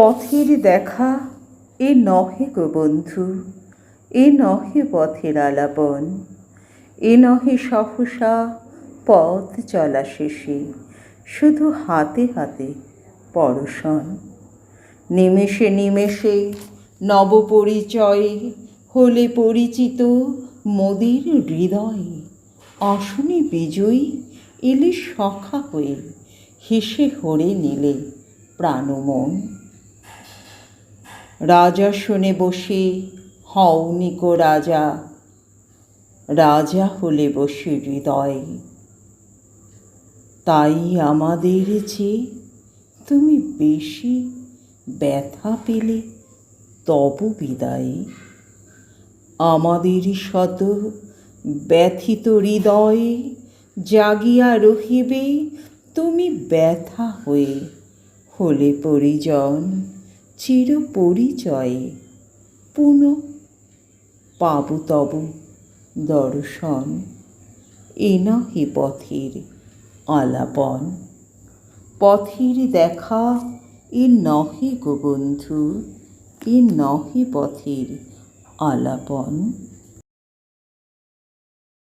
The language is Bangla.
পথের দেখা, এ নহে গো বন্ধু, এ নহে পথের আলাপন, এ নহে সহসা পথ চলা শেষে, শুধু হাতে হাতে পরশন নিমেষে নিমেষে নবপরিচয়ে হলে পরিচিত মোদের হৃদয়ে, আসনে বিজয়ী এলে সখা হয়ে হেসে হরে নিলে প্রাণমন। রাজা শুনে বসে হওনিক রাজা রাজা হলে বসে হৃদয়ে। তাই আমাদের যে তুমি বেশি ব্যথা পেলে, তব বিদায়ে। আমাদের শত ব্যথিত হৃদয়ে জাগিয়া রহিবে, তুমি ব্যথা হয়ে হলে পরিজন। চির পরিচয়ে পুনঃ পাব তব দর্শন। এ নহে পথের আলাপন। পথের দেখা এ নহে গো বন্ধু, এ নহে পথের আলাপন।